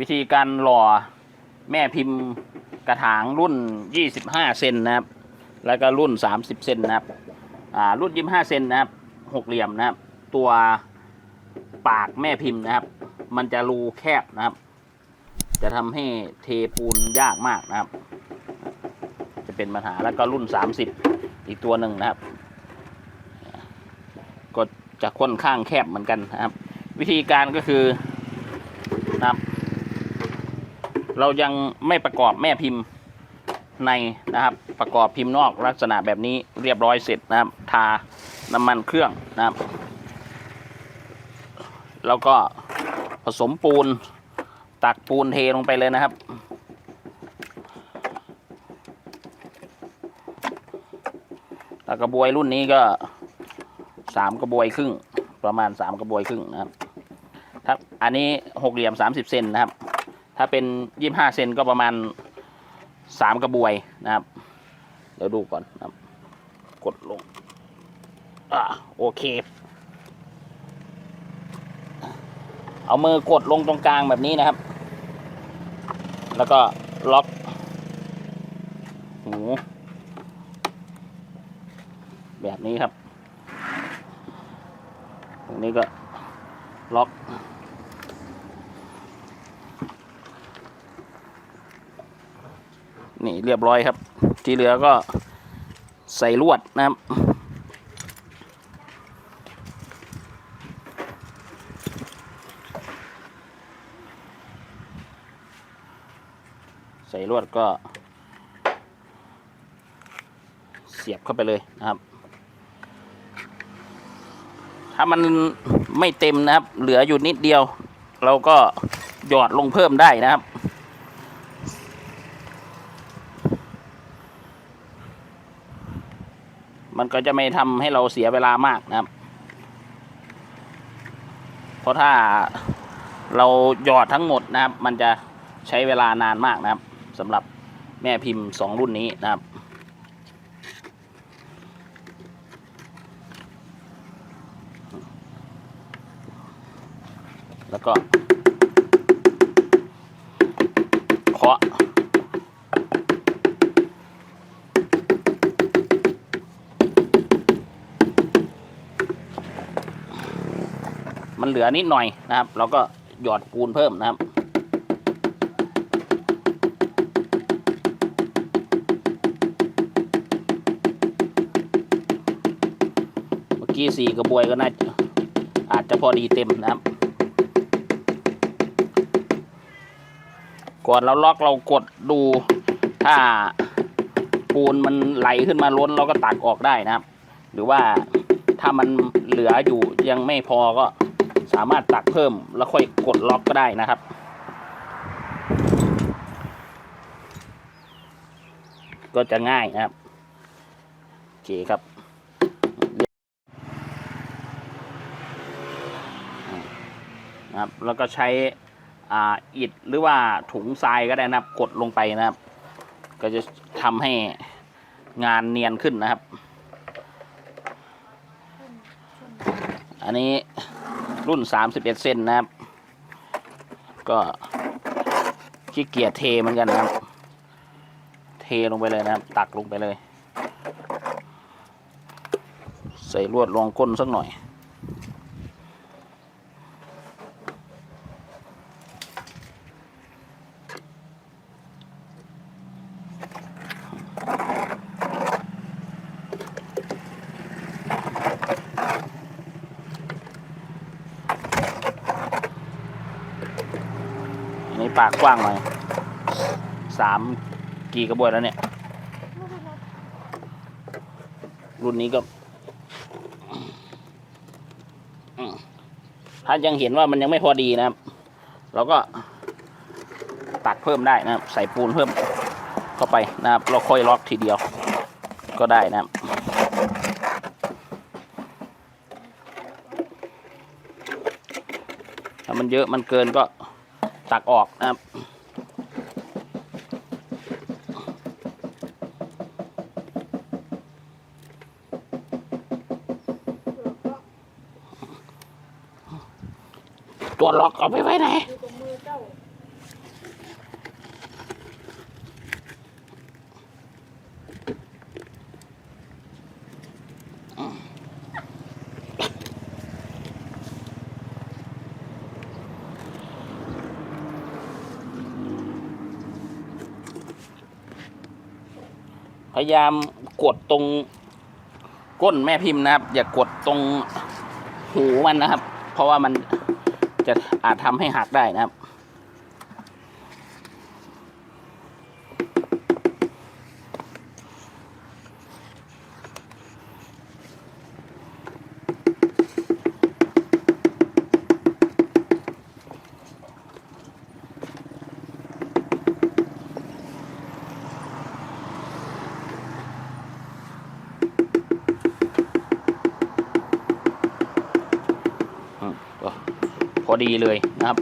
วิธีการหล่อแม่พิมพ์กระถางรุ่น 25 เซนนะครับ แล้วก็รุ่น 30 เซนนะครับ อ่า รุ่น 25 เซนนะครับหกเหลี่ยมนะครับ ตัวปากแม่พิมพ์นะครับ มันจะรูแคบนะครับ จะทำให้เทปูนยากมากนะครับ จะเป็นปัญหาแล้วก็รุ่น 30 อีกตัวหนึ่งนะครับ ก็จะค่อนข้างแคบเหมือนกันนะครับ วิธีการก็คือนะครับ เรายังไม่ประกอบแม่พิมพ์ในนะครับ ประกอบพิมพ์นอกลักษณะแบบนี้เรียบร้อยเสร็จนะครับ ทาน้ำมันเครื่องนะครับ แล้วก็ผสมปูนตักปูนเทลงไปเลยนะครับ แล้วกระบวยรุ่นนี้ก็สามกระบวยครึ่ง ประมาณสามกระบวยครึ่งนะครับอันนี้หกเหลี่ยมสามสิบเซนนะครับ ถ้าเป็นยี่ห้าเซนก็ประมาณสามกระบวยนะครับ เดี๋ยวดูก่อนนะครับ กดลงอ่าโอเค เอามือกดลงตรงกลางแบบนี้นะครับ แล้วก็ล็อกหูแบบนี้ครับ ตรงนี้ก็ล็อก นี่เรียบร้อยครับ ที่เหลือก็ใส่ลวดนะครับ ใส่ลวดก็ เสียบเข้าไปเลยนะครับ ถ้ามันไม่เต็มนะครับ เหลืออยู่นิดเดียว เราก็หยอดลงเพิ่มได้นะครับ มันก็จะไม่ทำให้เราเสียเวลามากนะครับ เพราะถ้าเราหยอดทั้งหมดนะครับ มันจะใช้เวลานานมากนะครับสำหรับแม่พิมพ์สองรุ่นนี้นะครับแล้วก็ มันเหลือนิดหน่อยนะครับ เราก็หยอดปูนเพิ่มนะครับ เมื่อกี้สี่กระบวยก็น่าจะอาจจะพอดีเต็มนะครับ ก่อนเราล็อกเรากดดูถ้าปูนมันไหลขึ้นมาล้นเราก็ตักออกได้นะครับ หรือว่าถ้ามันเหลืออยู่ยังไม่พอก็ สามารถตักเพิ่มแล้วค่อยกดล็อกก็ได้นะครับ ก็จะง่ายนะครับโอเคครับนะครับแล้วก็ใช้อ่าอิฐหรือว่าถุงทรายก็ได้นะครับ กดลงไปนะครับ ก็จะทำให้งานเนียนขึ้นนะครับ อันนี้ รุ่น 31เซนนะครับ ก็ขี้เกียจเทเหมือนกันนะครับ เทลงไปเลยนะครับ ตักลงไปเลย ใส่ลวดรองก้นสักหน่อย ปากกว้างหน่อยสามกี่กระบวยแล้วเนี่ย รุ่นนี้ก็ถ้ายังเห็นว่ามันยังไม่พอดีนะครับ เราก็ตัดเพิ่มได้นะครับ ใส่ปูนเพิ่มเข้าไปนะครับ เราค่อยล็อกทีเดียว ก็ได้นะครับถ้ามันเยอะมันเกินก็ ตักออกนะครับตัวล็อกเอาไปไว้ไหน อยู่กับมือเจ้า พ ยายามกดตรงก้นแม่พิมพ์นะครับ อย่ากดตรงหูมันนะครับ เพราะว่ามันจะอาจทำให้หักได้นะครับ อดีเลยนะครับ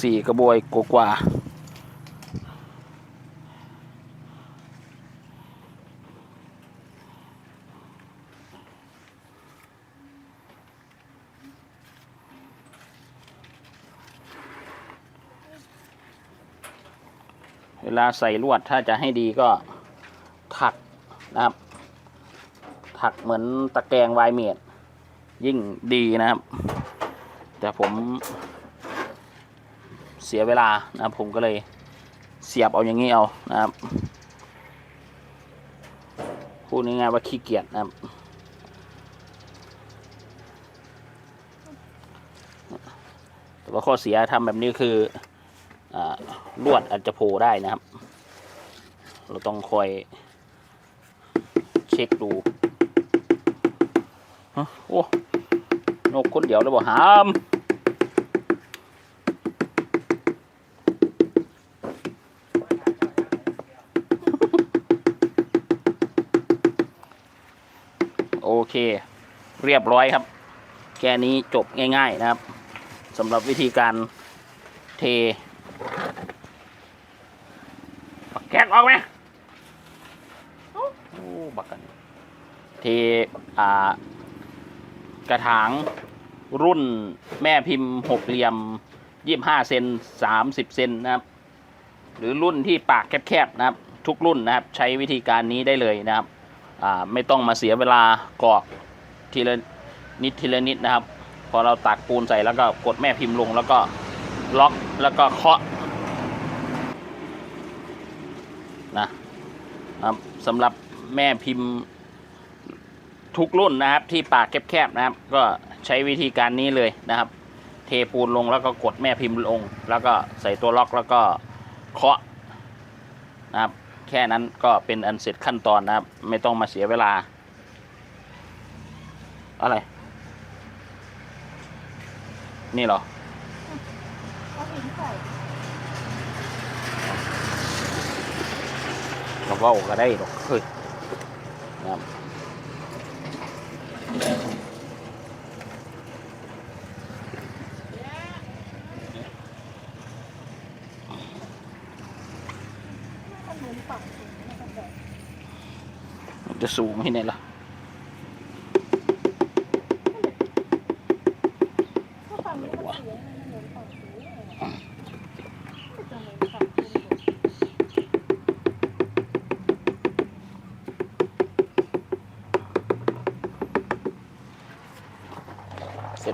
สี่กระบวยกกว่าเวลาใส่ลวดถ้าจะให้ดีก็ถักนะครับ ถักเหมือนตะแกรงวายเมด ยิ่งดีนะครับ แต่ผมเสียเวลานะครับผมก็เลยเสียบเอาอย่างนี้เอานะครับพูดง่ายๆว่าขี้เกียจนะครับแต่ว่าข้อเสียทำแบบนี้คืออลวดอาจจะโผล่ได้นะครับ เราต้องคอยเช็คดูโอ้ นกคนเดียวเลยบอกหามโอเค เรียบร้อยครับ แค่นี้จบง่ายๆนะครับสำหรับวิธีการเทปักแก๊สออกไหมโอ้บักกันเทอ่า กระถางรุ่นแม่พิมพ์หกเหลี่ยมยี่ห้าเซนสามสิบเซนนะครับ หรือรุ่นที่ปากแคบๆนะครับ ทุกรุ่นนะครับ ใช้วิธีการนี้ได้เลยนะครับไม่ต้องมาเสียเวลากรอกทีละนิดทีละนิดนะครับ พอเราตักปูนใส่แล้วก็กดแม่พิมพ์ลงแล้วก็ล็อกแล้วก็เคาะนะครับสำหรับแม่พิมพ์ ทุกรุ่นนะครับ ที่ปากแคบๆนะครับ ก็ใช้วิธีการนี้เลยนะครับ เทปูนลงแล้วก็กดแม่พิมพ์ลง แล้วก็ใส่ตัวล็อกแล้วก็เคาะนะครับ แค่นั้นก็เป็นอันเสร็จขั้นตอนนะครับ ไม่ต้องมาเสียเวลา อะไร นี่เหรอเขาเห็ว่าก็ก็ได้หรอกเฮ้ยนะครับ จะสูงให้เนี่ยล่ะ ถ้าฟังมันก็เสียงมันเหมือนปักถุงเลยอะก็จะเหมือนปักถุงเล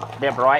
ย เรียบร้อย